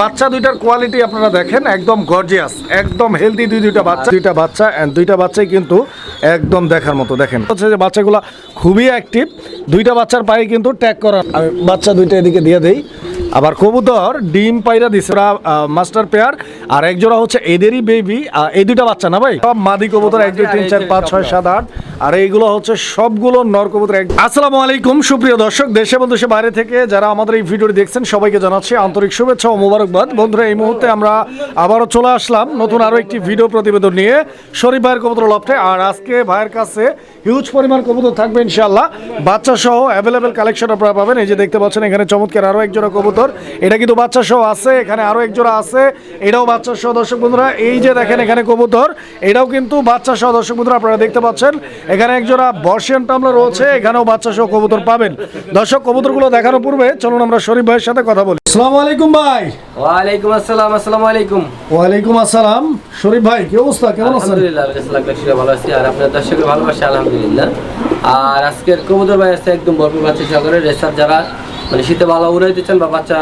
বাচ্চা দুইটার কোয়ালিটি আপনারা দেখেন, একদম গর্জিয়াস একদম হেলদি দুই দুইটা বাচ্চা। দুইটা বাচ্চা অ্যান্ড দুইটা বাচ্চাই কিন্তু একদম দেখার মতো। দেখেন, হচ্ছে যে বাচ্চাগুলো খুবই অ্যাক্টিভ দুইটা বাচ্চার পায়ে কিন্তু ট্যাগ করা। আমি বাচ্চা দুইটা এদিকে দিয়ে দেই। আবার কবুতর ডিম পাইরা দিছে। ওরা মাস্টার পেয়ার আর এক জোড়া হচ্ছে এদেরই বেবি এই দুইটা বাচ্চা না ভাই? সব মাদি কবুতর এক দুই তিন চার পাঁচ ছয় সাত আট। আর এইগুলো হচ্ছে সবগুলো নর কবুতর। এক আসসালামু আলাইকুম সুপ্রিয় দর্শক দেশে এবং দেশে বাইরে থেকে যারা আমাদের এই ভিডিওটি দেখছেন সবাইকে জানাচ্ছি আন্তরিক শুভেচ্ছা ও মোবারকবাদ। বন্ধুরা এই মুহূর্তে আমরা আবারও চলে আসলাম নতুন আরও একটি ভিডিও প্রতিবেদন নিয়ে শরীফ ভাইয়ের কবুতর লফটে। আর আজকে ভাইয়ের কাছে হিউজ পরিমাণ কবুতর থাকবে ইনশাল্লাহ বাচ্চা সহ অ্যাভেলেবেল কালেকশন আপনারা পাবেন। এই যে দেখতে পাচ্ছেন এখানে চমৎকার আরও এক জোড়া কবুতর। এটা কিন্তু বাচ্চা সহ আছে এখানে আরও এক জোড়া আছে। এটাও বাচ্চা সহ। দর্শক বন্ধুরা এই যে দেখেন এখানে কবুতর এটাও কিন্তু বাচ্চা সহ। দর্শক বন্ধুরা আপনারা দেখতে পাচ্ছেন এখানে এক জোড়া বর্ষিয়ান টামলা রয়েছে এখানেও বাচ্চা সহ কবুতর পাবেন। দর্শক কবুতরগুলো দেখানোর পূর্বে চলুন আমরা শরীফ ভাইয়ের সাথে কথা বলি। আসসালামু আলাইকুম ভাই। ওয়ালাইকুম আসসালাম আসসালামু আলাইকুম। ওয়ালাইকুম আসসালাম। শরীফ ভাই কি অবস্থা? কেমন আছেন? আলহামদুলিল্লাহ আকলাক ভালো আছি। আর আপনার দর্শকের ভালোবাসা আলহামদুলিল্লাহ। আর আজকের কবুতর ভাই আছে একদম ভরপুর বাচ্চা সহকারে রেসার যারা মানে শীতে ভালো উড়াইতে চান বা বাচ্চা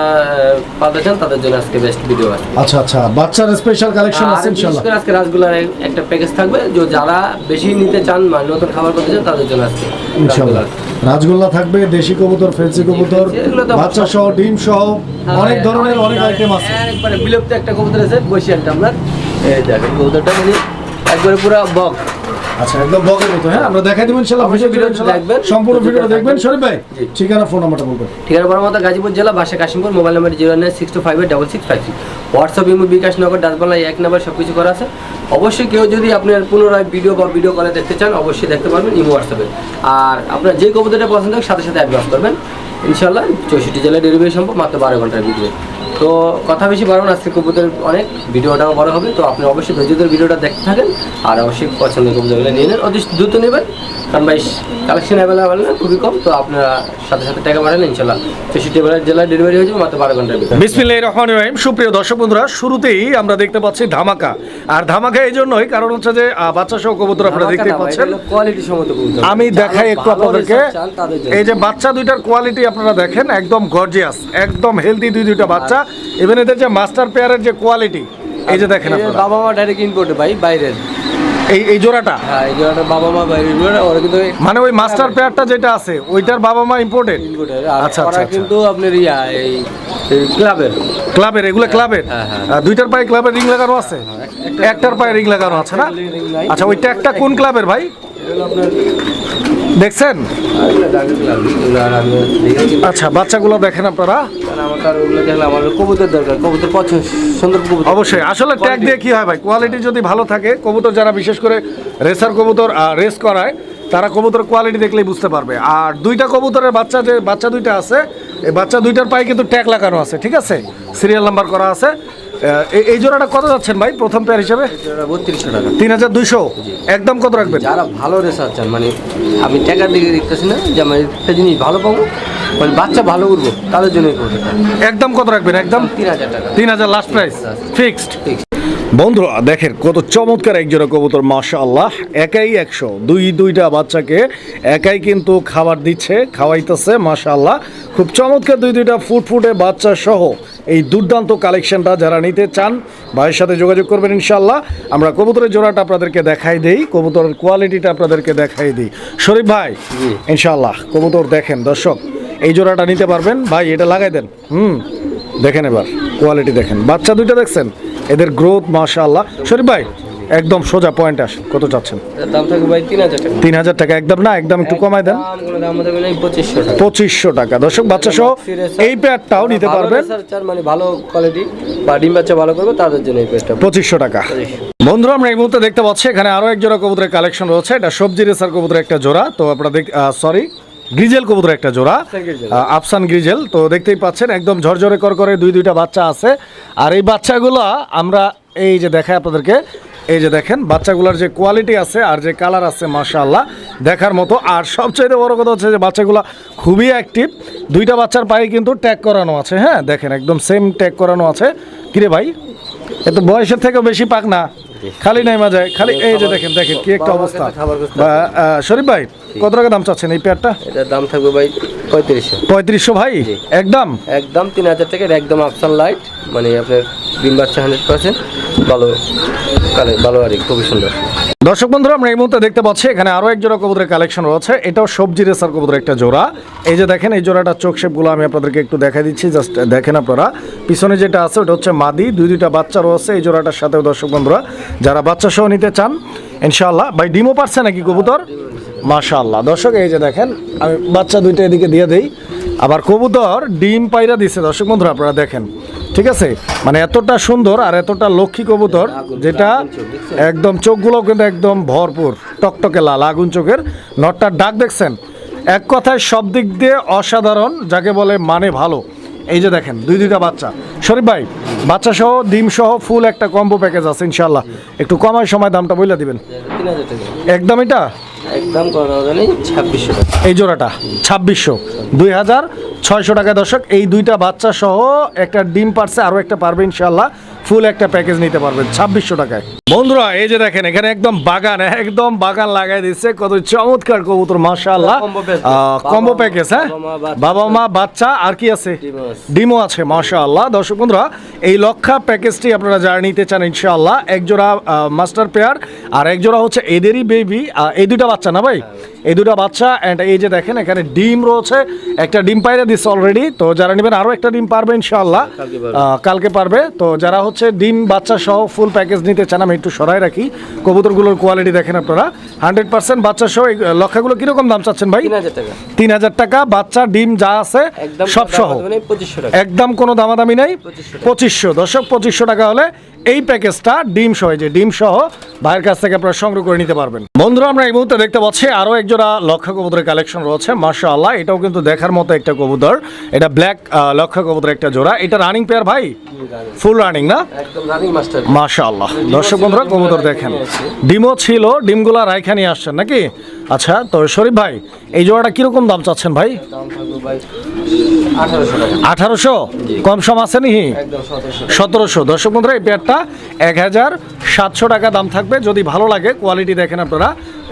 পালতে চান তাদের জন্য আজকে বেস্ট ভিডিও আছে। আচ্ছা আচ্ছা বাচ্চার স্পেশাল কালেকশন আছে ইনশাআল্লাহ। আজকে রাসগুলার একটা প্যাকেজ থাকবে যে যারা বেশি নিতে চান মানে নতুন খাবার করতে চান তাদের জন্য আজকে ইনশাআল্লাহ। রাজগোল্লা থাকবে দেশি কবুতর ফেন্সি কবুতর বাচ্চা সহ ডিম সহ অনেক ধরনের অনেক আইটেম আছে। একবারে বিলুপ্ত একটা কবুতর আছে বসিয়ানটা আপনার এই দেখেন কবুতরটা মানে একবারে পুরো বক আচ্ছা একদম বগের মতো হ্যাঁ? আমরা দেখাই দেব ইনশাআল্লাহ অবশ্যই ভিডিও দেখবেন। সম্পূর্ণ ভিডিও দেখবেন। শরীফ ভাই ঠিকানা ফোন নাম্বারটা বলবেন। ঠিকানা বড়মাতা গাজীপুর জেলা বাসা Kashimpur mobile number zero nine six two five double six five six WhatsApp imo bKash নগর ডাসবাংলা এক নাম্বার সব কিছু করা আছে। অবশ্যই কেউ যদি আপনার পুনরায় ভিডিও বা ভিডিও কলে দেখতে চান অবশ্যই দেখতে পারবেন ইমো হোয়াটসঅ্যাপে আর আপনার যে কবুতরটা পছন্দ হয় সাথে সাথে অ্যাডভান্স করবেন। ইনশাল্লাহ চৌষট্টি জেলায় ডেলিভারি সম্ভব মাত্র বারো ঘণ্টার ভিডিও তো কথা বেশি বাড়ুন আজকে কবুতর অনেক ভিডিওটাও বড় হবে তো আপনি অবশ্যই ধৈর্য ধরে ভিডিওটা দেখতে থাকেন আর অবশ্যই পছন্দের কবুতরগুলো নিয়ে নেন অতি দ্রুত নেবেন কারণ ভাই কালেকশন অ্যাভেলেবেল না খুবই কম তো আপনারা সাথে সাথে টাকা পাঠান ইনশাল্লাহ চৌষট্টি জেলায় ডেলিভারি হয়ে যাবে মাত্র বারো ঘণ্টার ভিতরে। বিসমিল্লাহির রহমানির রহিম সুপ্রিয় দর্শক বন্ধুরা শুরুতেই আমরা দেখতে পাচ্ছি ধামাকা। আর ধামাকা এই জন্যই কারণ হচ্ছে যে বাচ্চা সহ কবুতর আপনারা দেখতে পাচ্ছেন। কোয়ালিটি সম্মত কবুতর। আমি দেখাই একটু আপনাদেরকে। এই যে বাচ্চা দুইটার কোয়ালিটি আপনারা দেখেন একদম গর্জিয়াস একদম হেলদি দুই দুইটা বাচ্চা। ইভেন এদের যে মাস্টার পেয়ারের যে কোয়ালিটি এই যে দেখেন বাবা মা ডাইরেক্ট ইম্পোর্ট ভাই বাইরের। এই এই জোড়াটা? হ্যাঁ এই জোড়াটা বাবা মা বাইরের জোড়া, ওরা কিন্তু মানে ওই মাস্টার পেয়ারটা যেটা আছে ওইটার বাবা মা ইম্পোর্টেড ইম্পোর্টের আচ্ছা, আচ্ছা, আচ্ছা। কিন্তু আপনার ইয়া এই ক্লাবের ক্লাবের এগুলো ক্লাবের হ্যাঁ, হ্যাঁ। দুইটার পায়ে ক্লাবের রিং লাগানো আছে? একটার পায়ে রিং লাগানো আছে না? আচ্ছা ওইটা একটা কোন ক্লাবের ভাই? দেখছেন? আচ্ছা বাচ্চাগুলো দেখেন আপনারা। অবশ্যই, আসলে ট্যাগ দিয়ে কি হয় ভাই? কোয়ালিটি যদি ভালো থাকে, কবুতর যারা বিশেষ করে রেসার কবুতর রেস করায়, তারা কবুতর কোয়ালিটি দেখলেই বুঝতে পারবে। আর দুইটা কবুতরের বাচ্চা যে, বাচ্চা দুইটা আছে, এই বাচ্চা দুইটার পায়ে কিন্তু ট্যাগ লাগানো আছে, ঠিক আছে? সিরিয়াল নাম্বার করা আছে। এই- জোড়াটা কত যাচ্ছেন ভাই প্রথম পেয়ার হিসেবে? বত্রিশশো টাকা। তিন হাজার দুইশো। একদম কত রাখবেন? যারা ভালো রেসার চান মানে আমি টাকার দিকে দেখতেছি না যে আমি একটা জিনিস ভালো পাবো মানে বাচ্চা ভালো উঠবো তাদের জন্যই করব। একদম কত রাখবেন? একদম? তিন হাজার টাকা। তিন হাজার লাস্ট প্রাইস ফিক্সড ঠিক বন্ধুরা দেখেন কত চমৎকার একজোড়া কবুতর মাশা আল্লাহ একাই একশো। দুই দুইটা বাচ্চাকে একাই কিন্তু খাবার দিচ্ছে খাওয়াইতেছে মাশা আল্লাহ খুব চমৎকার দুই দুইটা ফুট ফুটে বাচ্চা সহ এই দুর্দান্ত কালেকশনটা যারা নিতে চান ভাইয়ের সাথে যোগাযোগ করবেন ইনশাল্লাহ আমরা কবুতরের জোড়াটা আপনাদেরকে দেখাই দেই কবুতরের কোয়ালিটিটা আপনাদেরকে দেখাই দিই। শরীফ ভাই ইনশাল্লাহ কবুতর দেখেন দর্শক এই জোড়াটা নিতে পারবেন? ভাই এটা লাগাই দেন। হুম দেখেন এবার কোয়ালিটি দেখেন। বাচ্চা দুইটা দেখছেন? এদের গ্রোথ মাশাআল্লাহ। শরীফ ভাই একদম সোজা পয়েন্ট আসেন। কত চাচ্ছেন? দাম থাকবে ভাই তিন হাজার টাকা। তিন হাজার টাকা। একদম না একদম একটু কমাই দেন। না পঁচিশশো টাকা। পঁচিশশো টাকা। দর্শক বাচ্চা সহ এই পেয়ারটাও নিতে পারবেন। চান মানে ভালো কোয়ালিটি বা ডিম বাচ্চা ভালো করবে তাদের জন্য এই পেজটা পঁচিশশো টাকা। বন্ধুরা আমরা এই মুহূর্তে দেখতে পাচ্ছি এখানে আরও এক জোড়া কবুতরের কালেকশন রয়েছে। এটা সবজি রেসার কবুতরের একটা জোড়া। তো আপনারা সরি গ্রিজেল কবুতরের একটা জোড়া আফসান গ্রিজেল। তো দেখতেই পাচ্ছেন একদম ঝরঝরে কর করে দুই দুইটা বাচ্চা আছে। আর এই বাচ্চাগুলো আমরা এই যে দেখাই আপনাদেরকে এই যে দেখেন বাচ্চাগুলোর যে কোয়ালিটি আছে আর যে কালার আছে মাশাআল্লাহ দেখার মতো। আর সবচেয়ে বড় কথা হচ্ছে যে বাচ্চাগুলো খুবই অ্যাক্টিভ দুইটা বাচ্চার পায়ে কিন্তু ট্যাগ করানো আছে হ্যাঁ? দেখেন একদম সেম ট্যাগ করানো আছে। কিরে ভাই এত বয়সের থেকেও বেশি পাক না। খালি নাই মাজায় খালি এই যে দেখেন দেখেন কি একটা অবস্থা। শরীফ ভাই কত টাকা দাম চাচ্ছেন এই পেয়ারটা? এটার দাম থাকবে ভাই পঁয়ত্রিশশো। পঁয়ত্রিশশো ভাই? একদম? একদম তিন হাজার টাকার একদম আফসান লাইট মানে আপনার ডিম বাচ্চা হান্ড্রেড পার্সেন্ট ভালো ভালো আর খুবই সুন্দর। দর্শক বন্ধুরা আমরা এই মুহূর্তে দেখতে পাচ্ছি এখানে আরও এক জোড়া কবুতরের কালেকশন রয়েছে। এটাও সবজি রেসার কবুতরের একটা জোড়া। এই যে দেখেন এই জোড়াটা চোখ শেপগুলো আমি আপনাদেরকে একটু দেখাই দিচ্ছি জাস্ট দেখেন আপনারা। পিছনে যেটা আছে ওটা হচ্ছে মাদি দুই দুইটা বাচ্চা রয়েছে এই জোড়াটার সাথেও দর্শক বন্ধুরা। যারা বাচ্চা সহ নিতে চান, ইনশাআল্লাহ। ভাই, ডিমও পারছে নাকি কবুতর? মাশাআল্লাহ। দর্শক, এই যে দেখেন, আমি বাচ্চা দুইটা এদিকে দিয়ে দেই। আবার কবুতর ডিম পাইরা দিছে। দর্শক বন্ধুরা, আপনারা দেখেন। ঠিক আছে? মানে এতটা সুন্দর আর এতটা লক্ষ্মী কবুতর, যেটা একদম চোখগুলো কিন্তু একদম ভরপুর, টকটকে লাল, আগুন চোখের। নটটার ডাক দেখছেন? এক কথায় সব দিক দিয়ে অসাধারণ, যাকে বলে মানে ভালো। এই যে দেখেন, দুই দুইটা বাচ্চা। শরীফ ভাই বাচ্চা সহ ডিম সহ ফুল একটা কম্বো প্যাকেজ আছে ইনশাল্লাহ একটু কমার সময় দামটা বলে দিবেন। একদম এটা? একদম ছাব্বিশশো এই জোড়াটা ছাব্বিশশো। দুই হাজার ছয়শো টাকা দর্শক এই দুইটা বাচ্চা সহ একটা ডিম পারছে আরও একটা পারবে ইনশাল্লাহ ফুল একটা প্যাকেজ নিতে পারবেন ছাব্বিশশো টাকায়। বন্ধুরা এই যে দেখেন এখানে একদম বাগান একদম বাগান লাগাই দিচ্ছে। কত চমৎকার কবুতর মাশাআল্লাহ। কম্বো প্যাকেজ হ্যাঁ? বাবা মা, বাচ্চা। আর কি আছে? ডিমও আছে। মাশাআল্লাহ। দর্শক বন্ধুরা এই লক্ষা প্যাকেজটি আপনারা যারা নিতে চান ইনশাআল্লাহ একজোড়া মাস্টার পেয়ার আর একজোড়া হচ্ছে এদেরই বেবি এই দুটা বাচ্চা না ভাই? এই দুটা বাচ্চা অ্যান্ড এই যে দেখেন এখানে ডিম রয়েছে। একটা ডিম পাইরে দিচ্ছে অলরেডি তো যারা নেবেন আরও একটা ডিম পারবে ইনশাআল্লাহ। আহ, কালকে পারবে। তো যারা হচ্ছে ডিম বাচ্চা সহ ফুল প্যাকেজ নিতে চান আমি একটু সরাই রাখি। কবুতরগুলোর কোয়ালিটি দেখেন আপনারা। হান্ড্রেড পার্সেন্ট বাচ্চা সহ এই লক্ষাগুলো কীরকম দাম চাচ্ছেন ভাই? তিন হাজার টাকা। বাচ্চা ডিম যা আছে সব সহ। একদম কোনো দামাদামি নেই। 2500 পঁচিশশো। দর্শক পঁচিশশো টাকা হলে এই প্যাকেজটা ডিম সহ যে ডিম সহ ভাইয়ের কাছ থেকে আপনারা সংগ্রহ করে নিতে পারবেন। বন্ধুরা আমরা এই মুহূর্তে দেখতে পাচ্ছি আরও এক জোড়া লক্ষা কবুতরের কালেকশন রয়েছে। মার্শাল আল্লাহ এটাও কিন্তু দেখার মতো একটা কবুতর। এটা ব্ল্যাক লক্ষা কবুতরের একটা জোড়া। এটা রানিং পেয়ার ভাই? ফুল রানিং না? মাশা আল্লাহ দর্শক বন্ধুরা কবুতর দেখেন। ডিমও ছিল ডিমগুলা রাইখা নিয়ে আসছেন নাকি? আচ্ছা তো শরীফ ভাই এই জোড়াটা কীরকম দাম চাচ্ছেন ভাই? আঠারোশো কম সম আছে নি? সতেরোশো। দর্শক বন্ধুরা এই পেয়ারটা এক হাজার সাতশো টাকা দাম থাকবে। যদি ভালো লাগে কোয়ালিটি দেখেন আপনারা।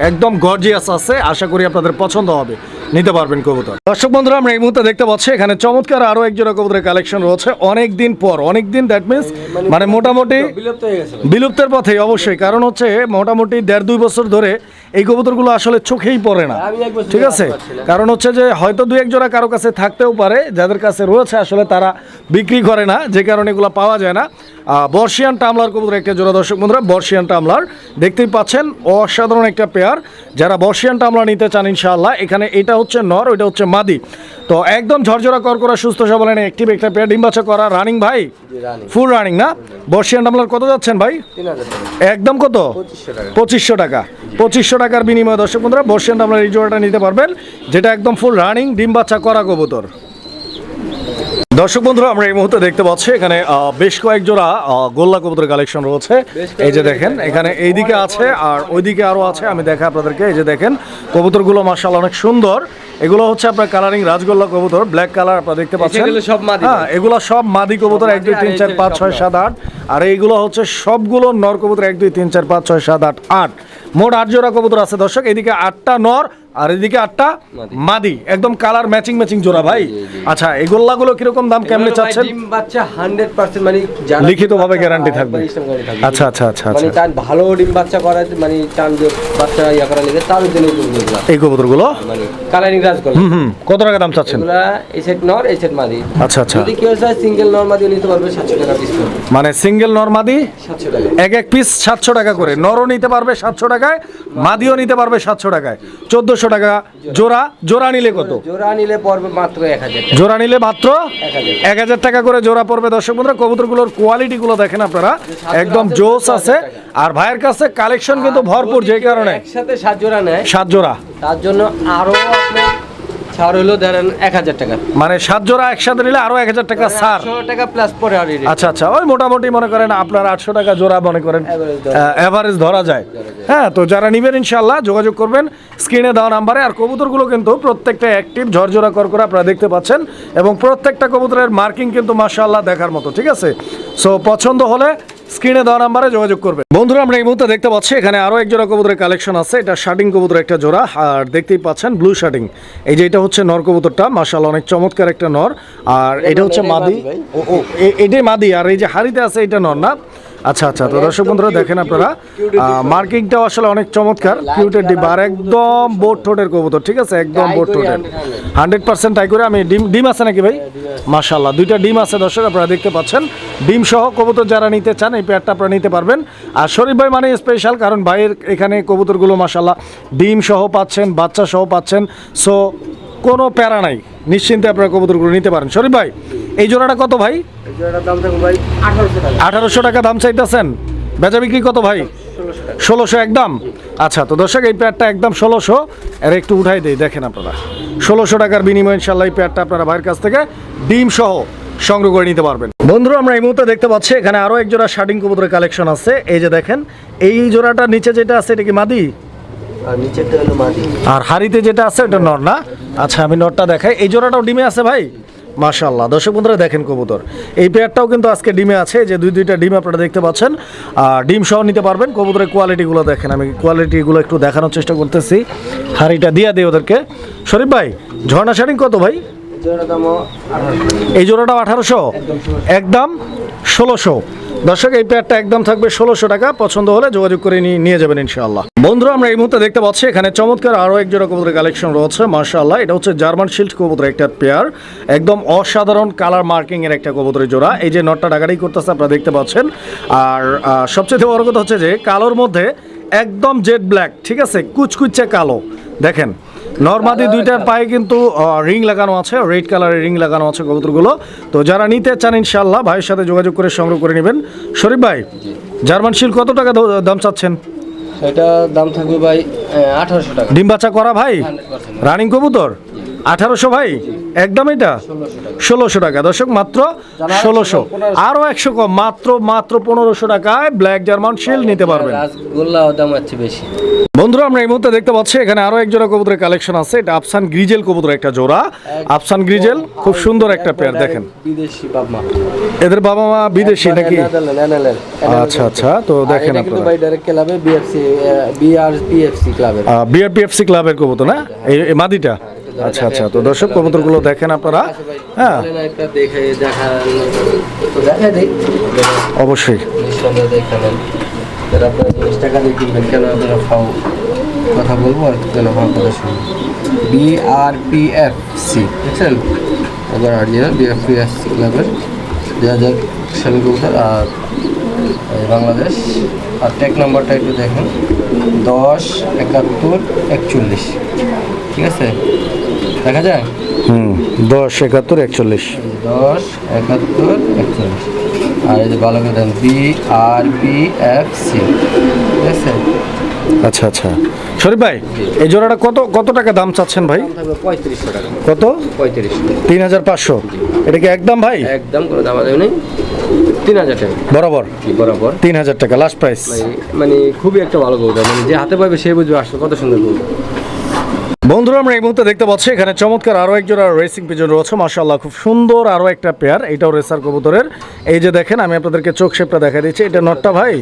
একদম গর্জিয়াস আছে আশা করি আপনাদের পছন্দ হবে। নিতে পারবেন কবুতর। দর্শক বন্ধুরা আমরা এই মুহূর্তে দেখতে পাচ্ছি এখানে চমৎকার আরও এক জোড়া কবুতরের কালেকশন রয়েছে। অনেক দিন পর অনেক দিন দ্যাট মিনস মানে মোটামুটি হয়ে গেছে। বিলুপ্তের পথে অবশ্যই। কারণ হচ্ছে মোটামুটি দেড় দুই বছর ধরে এই কবুতরগুলো আসলে চোখেই পড়ে না। ঠিক আছে। কারণ হচ্ছে যে হয়তো দু এক জোড়া কারও কাছে থাকতেও পারে যাদের কাছে রয়েছে আসলে তারা বিক্রি করে না যে কারণে এগুলো পাওয়া যায় না। বর্ষিয়ান টামলার কবুতর একটা জোড়া দর্শক বন্ধুরা বর্ষিয়ান টামলার। দেখতেই পাচ্ছেন অসাধারণ একটা পেয়ার যারা বর্ষিয়ান টামলা নিতে চান ইনশাআল্লাহ এখানে এটা হচ্ছে নর ওইটা হচ্ছে মাদি। তো একদম ঝরঝরা কর করা সুস্থ সবল অ্যাক্টিভ একটা পেয়ার ডিম্বাচা করা রানিং ভাই? ফুল রানিং না? বর্ষিয়ান টামলার কত যাচ্ছেন ভাই? একদম কত? পঁচিশশো টাকা। পঁচিশশো টাকার বিনিময়ে দর্শক বন্ধুরা বর্ষিয়ান আপনারা এই জোড়াটা নিতে পারবেন যেটা একদম ফুল রানিং ডিম বাচ্চা করা কবুতর। দর্শক বন্ধুরা আমরা এই মুহূর্তে দেখতে পাচ্ছি এখানে আহ, বেশ কয়েক জোড়া গোল্লা কবুতর কালেকশন রয়েছে। এই যে দেখেন এখানে এইদিকে আছে আর ওইদিকে আরও আছে আমি দেখা আপনাদেরকে এই যে দেখেন কবুতরগুলো মার্শাল অনেক সুন্দর। এগুলো হচ্ছে আপনার কালারিং রাজগোল্লা কবুতর ব্ল্যাক কালার আপনারা দেখতে পাচ্ছেন। হ্যাঁ এগুলো সব মাদি কবুতর এক দুই তিন চার পাঁচ ছয় সাত আট। আর এইগুলো হচ্ছে সবগুলো নর কবুতর এক দুই তিন চার পাঁচ ছয় সাত আট। আট। মোট আট জোড়া কবুতর আছে দর্শক এদিকে আটটা নর আর এদিকে আটটা মাদি। একদম কালার ম্যাচিং ম্যাচিং জোড়া ভাই। আচ্ছা এই গোল্লাগুলো কীরকম দাম কেমনে চাচ্ছেন? ডিম বাচ্চা হান্ড্রেড পার্সেন্ট মানে যারা লিখিতভাবে বাচ্চা guarantee একবার থাকবে। আচ্ছা, আচ্ছা, আচ্ছা, মানে আচ্ছা। চান ভালো ডিম বাচ্চা করার মানে চান যে বাচ্চা ইয়া করা লেগে তার জন্য এই কবুতরগুলো মানে কালারিং রাজ করে হুম হুম। কত টাকা দাম চাচ্ছেন? এগুলা এই সেট নর এই সেট মাদি। আচ্ছা আচ্ছা। যদি কেউ চায় সিঙ্গেল নর মাদি নিতে পারবে সাতশো টাকা পিস করবে মানে সিঙ্গেল নর মাদি? সাতশো টাকা। এক এক পিস সাতশো টাকা করে। নরও নিতে পারবে সাতশো টাকায় মাদিও নিতে পারবে সাতশো টাকায়। চোদ্দশো টাকা। জোড়া জোড়া নিলে কত? জোড়া নিলে পড়বে মাত্র এক হাজার টাকা। জোড়া নিলে মাত্র এক হাজার টাকা। করে জোড়া পড়বে। দর্শক বন্ধুরা কবুতরগুলোর কোয়ালিটি গুলো দেখেন আপনারা। একদম জোস আছে। আর ভাইয়ের কাছে কালেকশন কিন্তু ভরপুর যে কারণে। একসাথে সাত জোড়া নেয়। সাত জোড়া। তার জন্য আরও আপনার ছাড় হলো ধরেন এক হাজার টাকা। মানে সাত জোড়া একসাথে নিলে আরও এক হাজার টাকা ছাড়। টাকা প্লাস পরে আর আচ্ছা আচ্ছা ওই মোটামুটি মনে করেন আপনার আটশো টাকা জোড়া মনে করেন Average ধরা অ্যাভারেজ ধরা যায়। হ্যাঁ তো যারা নিবেন ইনশাল্লাহ যোগাযোগ করবেন স্ক্রিনে দেওয়া নাম্বারে আর কবুতরগুলো কিন্তু প্রত্যেকটা অ্যাক্টিভ ঝরঝরা কর করে আপনারা দেখতে পাচ্ছেন। এবং প্রত্যেকটা কবুতরের মার্কিং কিন্তু মাশাআল্লাহ দেখার মতো ঠিক আছে? সো পছন্দ হলে স্ক্রিনে দেওয়া নাম্বারে যোগাযোগ করবেন। বন্ধুরা আমরা এই মুহূর্তে দেখতে পাচ্ছি এখানে আরও এক জোড়া কবুতরের কালেকশন আছে। এটা শার্টিং কবুতর একটা জোড়া আর দেখতেই পাচ্ছেন ব্লু শার্টিং এই যে এটা হচ্ছে নর কবুতরটা মার্শাল অনেক চমৎকার একটা নর। আর এটা হচ্ছে মাদি। ও ও এটাই মাদি আর এই যে হাড়িতে আছে এটা নর না? আচ্ছা আচ্ছা তো দর্শক বন্ধুরা দেখেন আপনারা মার্কিংটাও আসলে অনেক চমৎকার, কিউটের ডিম আর একদম বোট ঠোঁটের কবুতর, ঠিক আছে? একদম বোট ঠোঁটের। হান্ড্রেড পার্সেন্ট ট্রাই করে আমি, ডিম ডিম আছে নাকি ভাই? মাশাল্লাহ দুইটা ডিম আছে দর্শক, আপনারা দেখতে পাচ্ছেন। ডিম সহ কবুতর যারা নিতে চান, এই পেয়ারটা আপনারা নিতে পারবেন। আর শরীফ ভাই মানে স্পেশাল কারণ ভাইয়ের এখানে কবুতরগুলো মাশাল্লাহ ডিম সহ পাচ্ছেন, বাচ্চা সহ পাচ্ছেন সো কোনো প্যারা নাই। নিশ্চিন্তে আপনারা কবুতরগুলো নিতে পারেন। শরীফ ভাই, এই জোড়াটা কত ভাই? আঠারোশো টাকা। দাম চাইতেছেন। বেচা বিক্রি কত ভাই? ষোলোশো একদম? আচ্ছা তো দর্শক এই প্যাডটা একদম ষোলোশো। এর একটু উঠাই দেই দেখেন আপনারা। ষোলোশো টাকার বিনিময়ে ইনশাল্লাহ এই প্যাডটা আপনারা ভাইয়ের কাছ থেকে ডিম সহ সংগ্রহ করে নিতে পারবেন। বন্ধুরা আমরা এই মুহূর্তে দেখতে পাচ্ছি এখানে আরও এক জোড়া শার্টিং কবুতরের কালেকশন আছে। এই যে দেখেন এই জোড়াটা নিচে যেটা আছে এটা কি মাদি। আর হাড়িতে যেটা আছে ওটা নর না? আচ্ছা আমি নরটা দেখাই। এই জোড়াটাও ডিমে আছে ভাই? মাশাল্লাহ দর্শক বন্ধুরা, দেখেন কবুতর। এই পেয়ারটাও কিন্তু আজকে ডিমে আছে যে দুই দুইটা ডিম আপনারা দেখতে পাচ্ছেন। আর ডিম সহ নিতে পারবেন। কবুতরের কোয়ালিটিগুলো দেখেন, আমি কোয়ালিটিগুলো একটু দেখানোর চেষ্টা করতেছি। হাড়িটা দিয়ে দিই ওদেরকে। শরীফ ভাই, ঝর্ণা শাড়ি কত ভাই? এই দামও আঠারোশো? একদম ষোলোশো। দর্শক, এই পেয়ারটা একদম থাকবে ষোলোশো টাকা। পছন্দ হলে যোগাযোগ করে নিয়ে যাবেন ইনশাআল্লাহ। বন্ধুরা, আমরা এই মুহূর্তে দেখতে পাচ্ছি, এখানে চমৎকার আরও এক জোড়া কবুতরের কালেকশন রয়েছে মার্শাল্লাহ এটা হচ্ছে জার্মান শিল্ড কবুতর একটা পেয়ার একদম অসাধারণ কালার মার্কিং এর একটা কবুতরের জোড়া। এই যে নটটা ডাকাডাই করতেছে, আপনারা দেখতে পাচ্ছেন। আর সবচেয়ে বড় কথা হচ্ছে যে, কালোর মধ্যে একদম জেড ব্ল্যাক ঠিক আছে? কুচকুচে কালো। দেখেন নর্মাদি দুইটার পায়ে কিন্তু রিং লাগানো আছে রেড কালারের রিং লাগানো আছে কবুতরগুলো। তো যারা নিতে চান ইনশাল্লাহ ভাইয়ের সাথে যোগাযোগ করে সংগ্রহ করে নেবেন। শরীফ ভাই জার্মান শিল কত টাকা দাম চাচ্ছেন? এটা দাম থাকবে ভাই আঠারোশো টাকা। ডিম বাচ্চা করা ভাই? রানিং কবুতর? আঠারোশো ভাই? একদম এটা? ষোলোশো টাকা। দর্শক মাত্র ষোলোশো। আরও একশো কম মাত্র মাত্র পনেরোশো টাকায় ব্ল্যাক জার্মান শিল নিতে পারবেন। বেশি। বন্ধুরা আমরা এই মুহূর্তে দেখতে পাচ্ছি এখানে আরও এক জোড়া কবুতরের কালেকশন আছে। এটা আফসান গ্রিজেল কবুতর একটা জোড়া। আফসান গ্রিজেল খুব সুন্দর একটা পেয়ার দেখেন। বিদেশি এদের বাবা মা বিদেশি নাকি? আচ্ছা আচ্ছা তো দেখেন এটা আপনারা। ভাই ডাইরেক্ট ক্লাবে বিএফসি বিআরপিএফসি ক্লাবের বিআরপিএফসি ক্লাবের কবুতর না? এই মাদিটা? আচ্ছা আচ্ছা। তো দর্শক কবুতরগুলো দেখেন আপনারা। হ্যাঁ। অবশ্যই। কথা বলব আর বিআরপিএফসি বুঝছেন? বিআরপিএফসি ক্লাবের দু হাজার সালে কবুতর আর বাংলাদেশ। আর টেক নাম্বারটা একটু দেখেন। দশ একাত্তর একচল্লিশ। ঠিক আছে? দেখা যায়? হুম দশ একাত্তর একচল্লিশ। দশ একাত্তর একচল্লিশ। আর এই যে ভালো করে B R B F C ঠিক আছে? আচ্ছা আচ্ছা। শরীফ ভাই এই জোড়াটা কত কত টাকা দাম চাচ্ছেন ভাই? পঁয়ত্রিশশো টাকা। কত? পঁয়ত্রিশশো তিন হাজার পাঁচশো। এটা কি একদম ভাই? একদম কোনো দাম দেবে নেই। তিন হাজার টাকা। বরাবর? কি বরাবর। তিন হাজার টাকা লাস্ট প্রাইস মানে- মানে খুবই একটা ভালো কবুতর মানে যে হাতে পাবে সে বুঝবে আসলে কত সুন্দর কবুতর বন্ধুরা, আমরা এই মুহূর্তে দেখতে পাচ্ছি, এখানে চমৎকার আরও একজোড়া রেসিং পিজন রয়েছে মাসাল্লাহ খুব সুন্দর আরও একটা পেয়ার এটাও রেসার কবুতরের। এই যে দেখেন, আমি আপনাদেরকে চোখ শেপটা দেখা দিচ্ছি, এটা নটটা ভাই?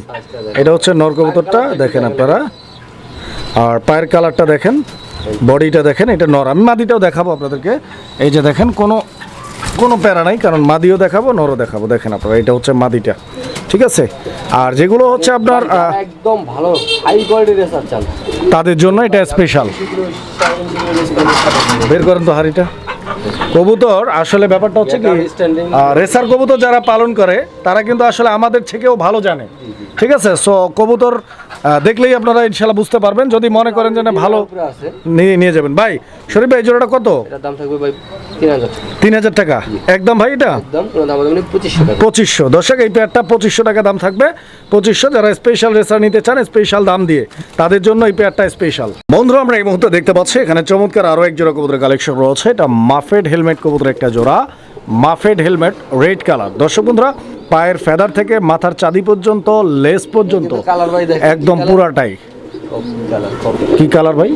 এটা হচ্ছে নর কবুতরটা, দেখেন আপনারা। আর পায়ের কালারটা দেখেন বডিটা দেখেন, এটা নর। আমি মাদিটাও দেখাবো আপনাদেরকে। এই যে দেখেন, কোনো কোনো প্যারা নাই কারণ মাদিও দেখাবো নরও দেখাবো। দেখেন আপনারা এটা হচ্ছে মাদিটা। ঠিক আছে? আর যেগুলো হচ্ছে আপনার একদম ভালো হাই কোয়ালিটির রেসার চাল। তাদের জন্য এটা স্পেশাল বের করেন তো হাড়িটা। কবুতর আসলে ব্যাপারটা হচ্ছে কি রেসার কবুতর যারা পালন করে তারা কিন্তু আসলে আমাদের থেকেও ভালো জানে। ঠিক আছে? সো কবুতর দেখলেই আপনারা ইনশাল্লাহ বুঝতে পারবেন। যদি মনে করেন যে ভালো নিয়ে নিয়ে যাবেন। ভাই শরীফ ভাই জোড়াটা কত? দাম থাকবে ভাই তিন হাজার টাকা। একদম ভাই এটা? একদম কোনো দাম দেবে পঁচিশশো দর্শক এই পেয়ারটা পঁচিশশো টাকা দাম থাকবে। পঁচিশশো যারা স্পেশাল রেসার নিতে চান স্পেশাল দাম দিয়ে তাদের জন্য এই পেয়ারটা স্পেশাল বন্ধুরা আমরা এই মুহূর্তে দেখতে পাচ্ছি এখানে চমৎকার আরও এক জোড়া কবুতরের কালেকশন রয়েছে। এটা মাফেড হেলমেট কবুতর একটা জোড়া মাফেড হেলমেট রেড কালার। দর্শক বন্ধুরা পায়ের ফেদার থেকে মাথার চাঁদি পর্যন্ত লেস পর্যন্ত একদম পুরাটাই। কালার কি কালার ভাই?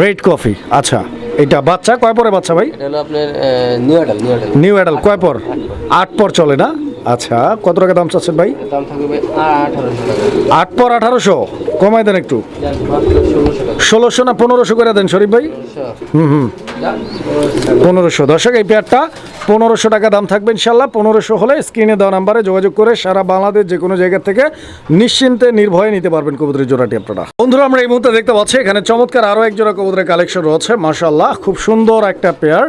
Red coffee. আচ্ছা। এটা বাচ্চা? কয় পরে বাচ্চা ভাই? নিউ অ্যাডাল কয় পর? আট পর। চলে না? আচ্ছা কত টাকা দাম চাচ্ছেন ভাই? আট পর আঠারোশো। কমাই দেন একটু। ষোলোশো ষোলোশো না পনেরোশো করে দেন শরীফ ভাই? হুম হুম। পনেরোশো। দর্শক, এই পেয়ারটা পনেরোশো টাকা দাম থাকবে ইনশাল্লাহ পনেরোশো হলে স্ক্রিনে দেওয়া নাম্বারে যোগাযোগ করে সারা বাংলাদেশ যে কোনো জায়গা থেকে নিশ্চিন্তে, নির্ভয়ে নিতে পারবেন কবুতরের জোড়াটি আপনারা। বন্ধুরা, আমরা এই মুহূর্তে দেখতে পাচ্ছি, এখানে চমৎকার আরও এক জোড়া কবুতরের কালেকশন রয়েছে। মাশাল্লাহ খুব সুন্দর একটা পেয়ার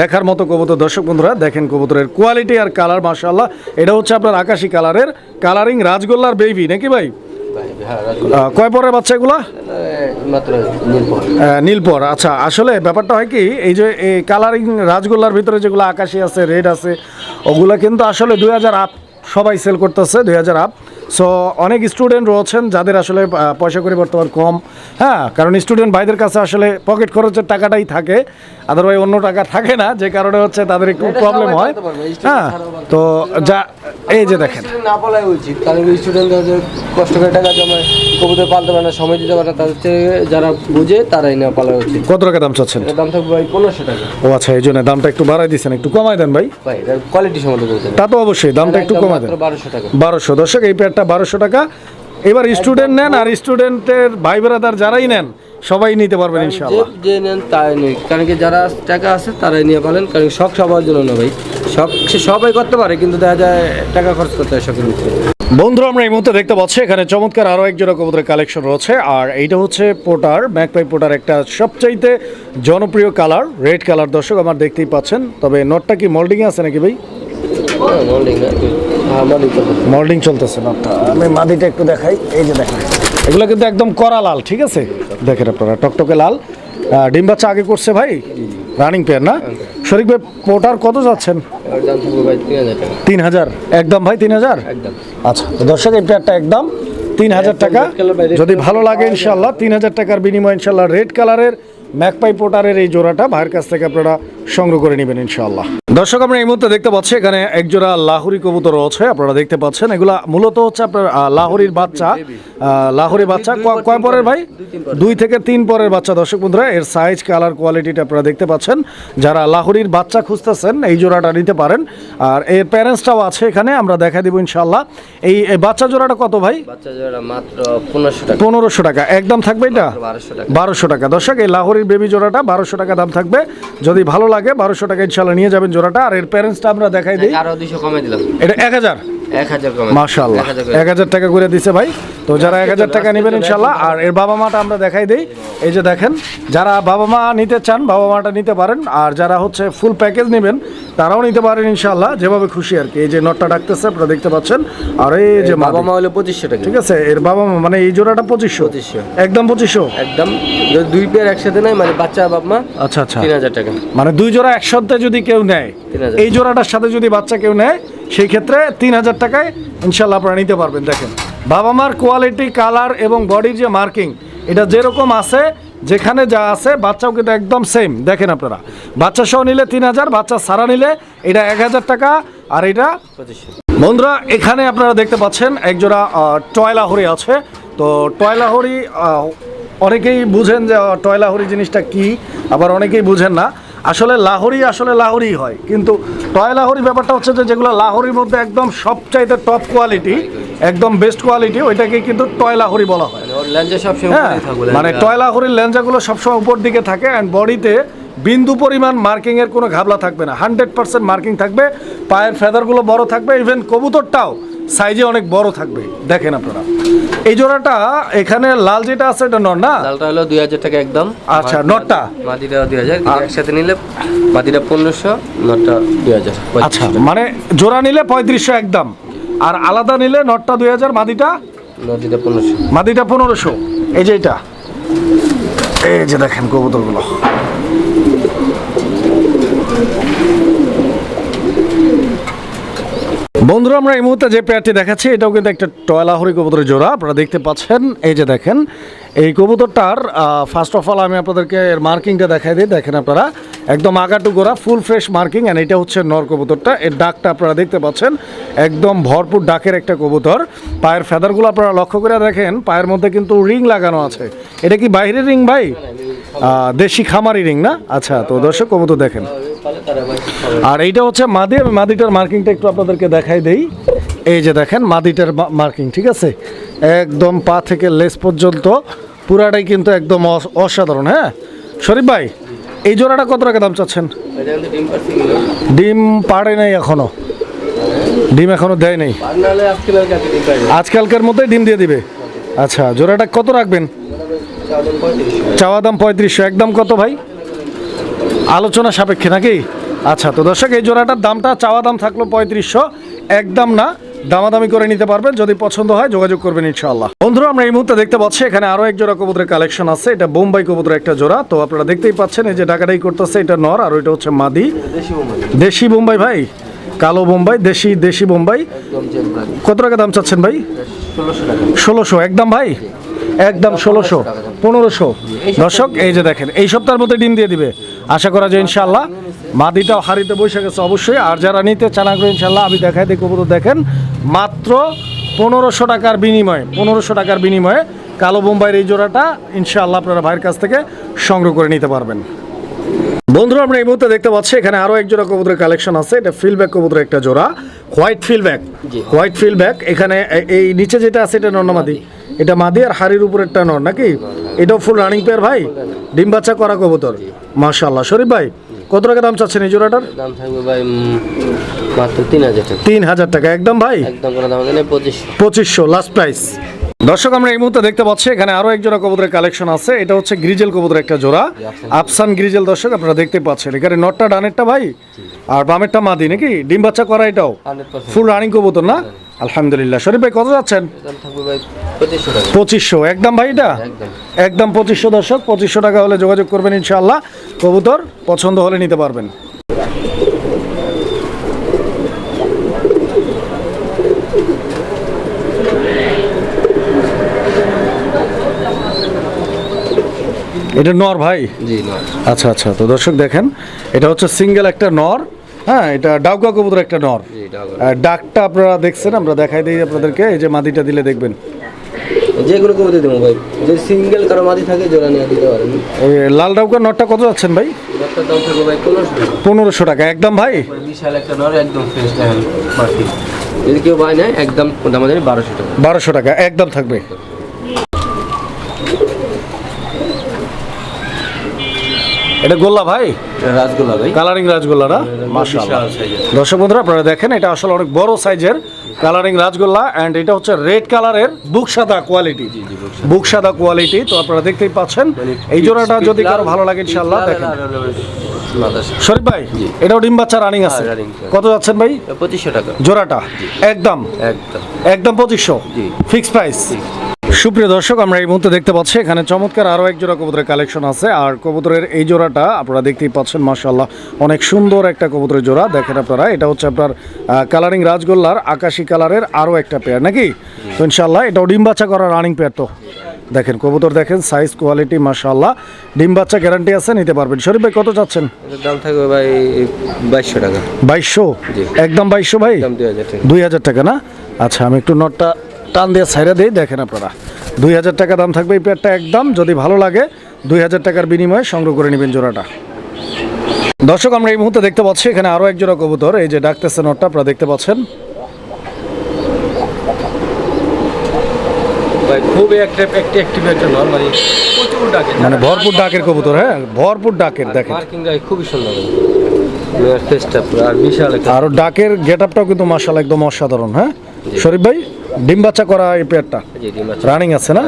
দেখার মতো কবুতর, দর্শক বন্ধুরা, দেখেন কবুতরের কোয়ালিটি আর কালার মাশাল্লাহ এটা হচ্ছে আপনার আকাশি কালারের কালারিং রাজগোল্লার বেবি নাকি ভাই? কয় পরের বাচ্চা এগুলা? নীলপর। আচ্ছা আসলে ব্যাপারটা হয় কি এই যে এই কালারিং রাজগোল্লার ভিতরে যেগুলো আকাশি আছে রেড আছে ওগুলো কিন্তু আসলে দুই হাজার আপ সবাই সেল করতেছে দুই হাজার আপ সো অনেক স্টুডেন্ট রয়েছেন যাদের আসলে পয়সা করে বর্তমান কম। হ্যাঁ কারণ স্টুডেন্ট ভাইদের কাছে আসলে পকেট খরচের টাকাটাই থাকে। আদারওয়াইজ অন্য টাকা থাকে না যে কারণে হচ্ছে তাদের একটু প্রবলেম হয়। হ্যাঁ তো যা এই যে দেখেন। না বলাই উচিত কারণ স্টুডেন্টরা যে কষ্ট করে টাকা জমায় কবুতর পালতে পারে না সময় দিতে পারে না তাদের থেকে যারা বুঝে তারাই না পালা উচিত। কত টাকা দাম চাচ্ছেন? দাম থাকবে ভাই পনেরোশো টাকা। ও আচ্ছা এই জন্য দামটা একটু বাড়াই দিচ্ছেন একটু কমাই দেন ভাই। ভাই কোয়ালিটি সম্বন্ধে বলতে তা তো অবশ্যই দামটা একটু কমাই দেন। বারোশো টাকা। বারোশো দর্শক এই পেয়ারটা বারোশো টাকা। এবার স্টুডেন্ট নেন আর স্টুডেন্টের ভাই বেড়াদার যারাই নেন সবাই নিতে পারবেন যে ইনশাআল্লাহ। যে নেন তাই নেই। কারণ কি যারা টাকা আছে তারাই নিয়ে পারেন কারণ শখ সবার জন্য না ভাই। শখ সে সবাই করতে পারে কিন্তু দেখা যায় টাকা খরচ করতে হয় শখের ভিতরে। বন্ধুরা আমরা এই মুহূর্তে দেখতে পাচ্ছি এখানে চমৎকার আরও এক জোড়া কবুতরের কালেকশন রয়েছে। আর এইটা হচ্ছে পোটার ম্যাকপাই পোটার একটা সবচাইতে জনপ্রিয় কালার রেড কালার। দর্শক আমার দেখতেই পাচ্ছেন। তবে নটটা কি মোল্ডিং আছে নাকি ভাই? হ্যাঁ, একটু- হ্যাঁ। মোল্ডিং চলতেছে নটটা। আমি মাদিটা একটু দেখাই। এই যে দেখেন। এগুলো কিন্তু একদম করা লাল ঠিক আছে? দেখেন আপনারা টকটকে লাল। ডিম বাচ্চা আগে করছে ভাই রানিং পেয়ার না? শরীফ ভাই পোটার কত যাচ্ছেন? তিন হাজার। একদম ভাই তিন হাজার? আচ্ছা দর্শক এই পেয়ারটা একদম তিন হাজার টাকা। যদি ভালো লাগে ইনশাল্লাহ তিন হাজার টাকার বিনিময় ইনশাল্লাহ রেড কালারের ম্যাকপাই পোটারের এই জোড়াটা ভাইয়ের কাছ থেকে আপনারা সংগ্রহ করে নেবেন ইনশাল্লাহ দর্শক আমরা এই মুহূর্তে দেখতে পাচ্ছি এখানে এক জোড়া লাহুরি কবুতর রয়েছে আপনারা দেখতে পাচ্ছেন। এগুলা মূলত হচ্ছে আপনার লাহুরির বাচ্চা লাহোরি বাচ্চা। কয় পরের ভাই? দুই, থেকে তিন পরের বাচ্চা। দর্শক বন্ধুরা এর সাইজ কালার কোয়ালিটিটা আপনারা দেখতে পাচ্ছেন। যারা লাহোরির বাচ্চা খুঁজতেছেন এই জোড়াটা নিতে পারেন। আর এর প্যারেন্টসটাও আছে এখানে আমরা দেখা দিব ইনশাল্লাহ এই এই বাচ্চা জোড়াটা কত ভাই? বাচ্চা জোড়া মাত্র পনেরোশো টাকা। পনেরোশো টাকা। একদম থাকবে এটা? বারোশো টাকা। বারোশো টাকা। দর্শক এই লাহোরির বেবি জোড়াটা বারোশো টাকা দাম থাকবে। যদি ভালো লাগে বারোশো টাকা ইনশাল্লাহ নিয়ে যাবেন জোড়াটা। আর এর প্যারেন্টসটা আমরা দেখাই দিই। আরও দুশো কমে দিলাম। এটা এক হাজার? এক হাজার মাশাল্লাহ। এক হাজার টাকা করে দিছে ভাই। তো যারা এক হাজার টাকা নেবেন ইনশাল্লাহ আর এর বাবা মাটা আমরা দেখাই দিই। এই যে দেখেন যারা বাবা মা নিতে চান বাবা মাটা নিতে পারেন আর যারা হচ্ছে ফুল প্যাকেজ নেবেন তারাও নিতে পারেন ইনশাল্লাহ যেভাবে খুশি আর কি। এই যে নটটা ডাকতেছে আপনারা দেখতে পাচ্ছেন। আর এই যে বাবা। মা হলো পঁচিশশো টাকা। ঠিক আছে এর বাবা মা মানে এই জোড়াটা পঁচিশশো? 2500 একদম পঁচিশশো? একদম দুই পেয়ার একসাথে নেয় মানে বাচ্চা বাবা মা আচ্ছা আচ্ছা। তিন হাজার টাকা। মানে দুই জোড়া একসাথে যদি কেউ নেয় 3000 এই জোড়াটার সাথে যদি বাচ্চা কেউ নেয় সেই ক্ষেত্রে তিন হাজার টাকায় ইনশাল্লাহ আপনারা নিতে পারবেন দেখেন। বাবা মার কোয়ালিটি কালার এবং বডির যে মার্কিং এটা যেরকম আছে, যেখানে যা আছে, বাচ্চাও কিন্তু একদম সেম দেখেন আপনারা বাচ্চা সহ নিলে তিন হাজার, বাচ্চা সারা নিলে এটা এক হাজার টাকা, আর এটা বন্ধুরা, এখানে আপনারা দেখতে পাচ্ছেন, একজোড়া টয়লাহরি আছে। তো টয়লাহরি অনেকেই বুঝেন যে টয়লাহরি জিনিসটা কি, আবার অনেকেই বুঝেন না। আসলে লাহোরি আসলে লাহোরি হয়, কিন্তু টয়লাহরি ব্যাপারটা হচ্ছে যে, যেগুলো লাহোরির মধ্যে একদম সবচাইতে টপ কোয়ালিটি একদম বেস্ট কোয়ালিটি ওইটাকে কিন্তু টয়লাহরি বলা হয়। মানে সবসময় হ্যাঁ মানে। টয়লাহরির লেন্সাগুলো সবসময় উপর দিকে থাকে অ্যান্ড বডিতে বিন্দু পরিমাণ মার্কিং এর কোনো ঘাবলা থাকবে না। হান্ড্রেড পার্সেন্ট মার্কিং থাকবে পায়ের ফেদারগুলো বড় থাকবে ইভেন কবুতরটাও সাইজে অনেক বড় থাকবে। দেখেন আপনারা। এই জোড়াটা এখানে লাল যেটা আছে এটা নর না? লালটা হলো দুই হাজার টাকা একদম। আচ্ছা, নটটা? মাদিটা দুই হাজার একসাথে নিলে মাদিটা পনেরোশো নটটা দুই হাজার। আচ্ছা মানে জোড়া নিলে পঁয়ত্রিশশো একদম। আর আলাদা নিলে নটটা দুই হাজার মাদিটা? মাদিটা পনেরোশো। এই যে এটা। এই যে দেখেন কবুতরগুলো। বন্ধুরা, আমরা এই মুহূর্তে যে পেয়ারটি দেখাচ্ছি, এটাও কিন্তু একটা টয়লাহরি কবুতরের জোড়া। আপনারা দেখতে পাচ্ছেন, এই যে দেখেন, এই কবুতরটার ফার্স্ট অফ অল আমি আপনাদেরকে এর মার্কিংটা দেখাই দিই। দেখেন আপনারা, একদম আগাটু গোড়া ফুল ফ্রেশ মার্কিং অ্যান্ড এটা হচ্ছে নর কবুতরটা। এর ডাকটা আপনারা দেখতে পাচ্ছেন, একদম ভরপুর ডাকের একটা কবুতর। পায়ের ফেদারগুলো আপনারা লক্ষ্য করে দেখেন, পায়ের মধ্যে কিন্তু রিং লাগানো আছে। এটা কি বাইরের রিং ভাই? দেশি খামারি রিং না? আচ্ছা তো দর্শক, কবুতর দেখেন। আর এইটা হচ্ছে মাদি আমি মাদিটার মার্কিংটা একটু আপনাদেরকে দেখাই দেই। এই যে দেখেন মাদিটার মার্কিং ঠিক আছে? একদম পা থেকে লেস পর্যন্ত পুরাটাই কিন্তু একদম অস- অসাধারণ হ্যাঁ? শরীফ ভাই এই জোড়াটা কত টাকা দাম চাচ্ছেন? ডিম পাড়ে নাই এখনও। ডিম এখনও দেয় নাই। আজকালকার মধ্যে ডিম দিয়ে দিবে। আচ্ছা জোড়াটা কত রাখবেন? চাওয়া দাম পঁয়ত্রিশশো। একদম কত ভাই? আলোচনা সাপেক্ষে নাকি? আচ্ছা তো দর্শক এই জোড়াটার দামটা চাওয়া দাম থাকল পঁয়ত্রিশশো। একদম না দামাদামি করে নিতে পারবেন যদি পছন্দ হয় যোগাযোগ করবেন ইনশাআল্লাহ। বন্ধুরা আমরা এই মুহূর্তে দেখতে পাচ্ছি এখানে আরও এক জোড়া কবুতরের কালেকশন আছে। এটা বোম্বাই কবুতরের একটা জোড়া। তো আপনারা দেখতেই পাচ্ছেন এই যে ডাকাডাই করতেছে এটা নর আর ওইটা হচ্ছে মাদি। দেশি বোম্বাই। ভাই কালো বোম্বাই দেশি দেশি বোম্বাই। কত টাকা দাম চাচ্ছেন ভাই? ষোলোশো একদম ভাই? একদম ষোলোশো, পনেরোশো। দর্শক, এই যে দেখেন, এই সপ্তাহের মধ্যে ডিম দিয়ে দিবে। আশা করা যায় ইনশাল্লাহ মাদিটাও হারিতে বসে গেছে অবশ্যই। আর যারা নিতে চান আগ্রহ ইনশাল্লাহ আমি দেখাই দেখব দেখেন, মাত্র পনেরোশো টাকার বিনিময়ে, পনেরোশো টাকার বিনিময়ে কালো বোম্বাইয়ের এই জোড়াটা ইনশাআল্লাহ আপনারা ভাইয়ের কাছ থেকে সংগ্রহ করে নিতে পারবেন। বন্ধুরা আমরা এই মুহূর্তে দেখতে পাচ্ছি এখানে আরও এক জোড়া কবুতরের কালেকশন আছে। এটা ফিলব্যাক কবুতরের একটা জোড়া। হোয়াইট ফিলব্যাক জি। হোয়াইট ফিলব্যাক এখানে এই নিচে যেটা আছে এটা নর না মাদি। এটা মাদি আর হাড়ির উপরেরটা নর নাকি? এটাও ফুল রানিং পেয়ার ভাই। ডিম বাচ্চা করা কবুতর। মাশাআল্লাহ। শরীফ ভাই কত টাকা দাম চাচ্ছেন এই জোড়াটার? দাম থাকবে ভাই মাত্র তিন হাজার টাকা। তিন হাজার টাকা। একদম ভাই? একদম কোনো দাম পঁচিশশো পঁচিশশো লাস্ট প্রাইস দর্শক আমরা এই মুহূর্তে দেখতে পাচ্ছি এখানে আরও এক জোড়া কবুতরের কালেকশন আছে। এটা হচ্ছে গ্রিজেল কবুতরের একটা জোড়া। আফসান গ্রিজেল দর্শক আপনারা দেখতে পাচ্ছেন। এখানে নটটা ডানেরটা ভাই? আর বামেরটা মাদি নাকি? ডিম বাচ্চা করা এটাও? ফুল রানিং কবুতর না? আলহামদুলিল্লাহ। শরীফ ভাই কত যাচ্ছেন? পঁচিশশো। একদম ভাই এটা? একদম। একদম পঁচিশশো দর্শক পঁচিশশো টাকা হলে যোগাযোগ করবেন ইনশাআল্লাহ। কবুতর পছন্দ হলে নিতে পারবেন। এটা নর ভাই? জি না আচ্ছা আচ্ছা। তো দর্শক দেখেন এটা হচ্ছে সিঙ্গেল একটা নর হ্যাঁ এটা ডাউকা কবুতর একটা নর। ডাকটা আপনারা দেখছেন আমরা দেখাই দিই আপনাদেরকে এই যে মাদিটা দিলে দেখবেন। যে কোনো কবিতা দেবো ভাই। যদি সিঙ্গেল কারও মাদি থাকে জোড়া নিয়ে দিতে পারেন। লাল নরটা কত যাচ্ছেন ভাই? পনেরোশো টাকা। একদম ভাই? ভাই বিশাল একটা নর একদম ফ্রেশ দেখেন যদি কেউ ভাই নেয় একদম দাম বারোশো টাকা। বারোশো টাকা একদম থাকবে। এটা গোল্লা ভাই? এটা রাজগোলা ভাই। কালারিং রাজগোল্লা না? মাশাআল্লাহ। দর্শক বন্ধুরা আপনারা দেখেন এটা আসলে অনেক বড় সাইজের কালারিং রাজগোল্লা অ্যান্ড এটা হচ্ছে রেড কালারের বুক সাদা কোয়ালিটি বুক সাদা। কোয়ালিটি তো আপনারা দেখতেই পাচ্ছেন। এই জোড়াটা যদি কারও ভালো লাগে ইনশাআল্লাহ দেখেন। শরীফ ভাই এটাও ডিম বাচ্চা রানিং আছে। হ্যাঁ, আছে। কত যাচ্ছেন ভাই? পঁচিশশো টাকা। জোড়াটা? একদম। একদম। একদম পঁচিশশো। জি। ফিক্স প্রাইস সুপ্রিয় দর্শক আমরা এই মুহূর্তে দেখতে পাচ্ছি এখানে চমৎকার আরও এক জোড়া কবুতরের কালেকশন আছে। আর কবুতরের এই জোড়াটা আপনারা দেখতেই পাচ্ছেন মাশাল্লাহ অনেক সুন্দর একটা কবুতরের জোড়া। দেখেন আপনারা এটা হচ্ছে আপনার কালারিং রাজগোল্লার আকাশি কালারের আরও একটা পেয়ার নাকি? তো ইনশাল্লাহ এটাও ডিম বাচ্চা করা রানিং পেয়ার তো। দেখেন কবুতর দেখেন সাইজ কোয়ালিটি মাশাল্লাহ ডিম বাচ্চা গ্যারান্টি আছে নিতে পারবেন। শরীফ ভাই কত চাচ্ছেন? দাম থাকবে ভাই বাইশশো টাকা। বাইশশো? একদম বাইশশো ভাই? দুই হাজার টাকা না? আচ্ছা আমি একটু নটটা টান দিয়ে ছাইরা দিই দেখেন আপনারা। দুই হাজার টাকা দাম থাকবে এই পেয়ারটা একদম যদি ভালো লাগে দুই হাজার টাকার বিনিময়ে সংগ্রহ করে নেবেন জোড়াটা। দর্শক আমরা এই মুহূর্তে দেখতে পাচ্ছি এখানে আরও এক জোড়া কবুতর এই যে ডাকতেছে নটটা আপনারা দেখতে পাচ্ছেন। মানে মানে ভরপুর ডাকের কবুতর হ্যাঁ ভরপুর ডাকের দেখেন। খুবই সুন্দর। আর বিশাল আর ডাকের গেট আপটাও কিন্তু মার্শাল একদম অসাধারণ হ্যাঁ? শরীফ ভাই? ডিম বাচ্চা করা এই পেয়ারটা? রানিং আছে না?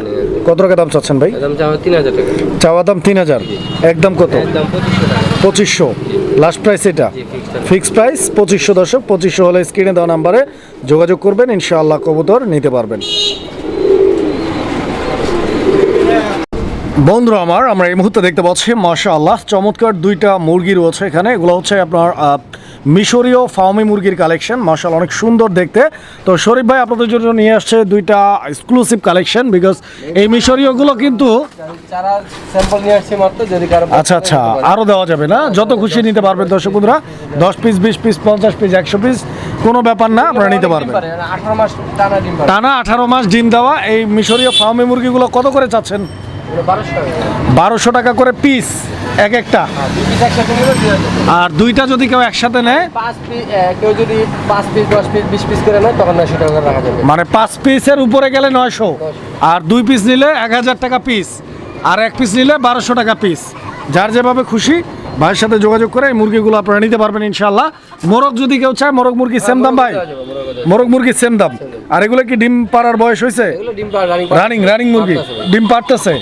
কত টাকা দাম চাচ্ছেন ভাই? চাওয়া দাম তিন হাজার। একদম কত? পঁচিশশো লাস্ট প্রাইস এটা? ফিক্সড প্রাইস পঁচিশশো দশক পঁচিশশো হলে স্ক্রিনে দেওয়া নাম্বারে যোগাযোগ করবেন ইনশাআল্লাহ কবুতর নিতে পারবেন। বন্ধুরা আমার আমরা এই মুহূর্তে দেখতে পাচ্ছি মাশা আল্লাহ চমৎকার দুইটা মুরগি রয়েছে এখানে। এগুলো হচ্ছে আপনার মিশরীয় ফার্মি মুরগির কালেকশন মাশাল অনেক সুন্দর দেখতে। তো শরীফ ভাই আপনাদের জন্য নিয়ে আসছে দুইটা এক্সক্লুসিভ কালেকশন বিকজ এই মিশরীয়গুলো কিন্তু আচ্ছা আচ্ছা আরও দেওয়া যাবে না? যত খুশি নিতে পারবেন দর্শক বন্ধুরা দশ পিস বিশ পিস পঞ্চাশ পিস একশো পিস কোনো ব্যাপার না আপনারা নিতে পারবেন। টানা টানা আঠারো মাস ডিম দেওয়া এই মিশরীয় ফার্মে মুরগিগুলো কত করে চাচ্ছেন? বারোশো টাকা। করে পিস এক একটা। আর দুইটা যদি কেউ একসাথে নেয়? পাঁচ পিস কেউ যদি পাঁচ পিস দশ পিস বিশ পিস করে নেয় তখন নয়শো টাকা রাখা যাবে। মানে পাঁচ পিসের উপরে গেলে নয়শো। আর দুই পিস নিলে এক হাজার টাকা পিস। আর এক পিস নিলে বারোশো টাকা পিস। যার যেভাবে খুশি ভাইয়ের সাথে যোগাযোগ করে এই মুরগিগুলো আপনারা নিতে পারবেন ইনশাল্লাহ মোরগ যদি কেউ চায় মোরগ মুরগি সেম দাম ভাই। মোরগ মুরগি সেম দাম। আর এগুলো কি ডিম পাড়ার বয়স হয়েছে? রানিং রানিং মুরগি। ডিম পারতেছে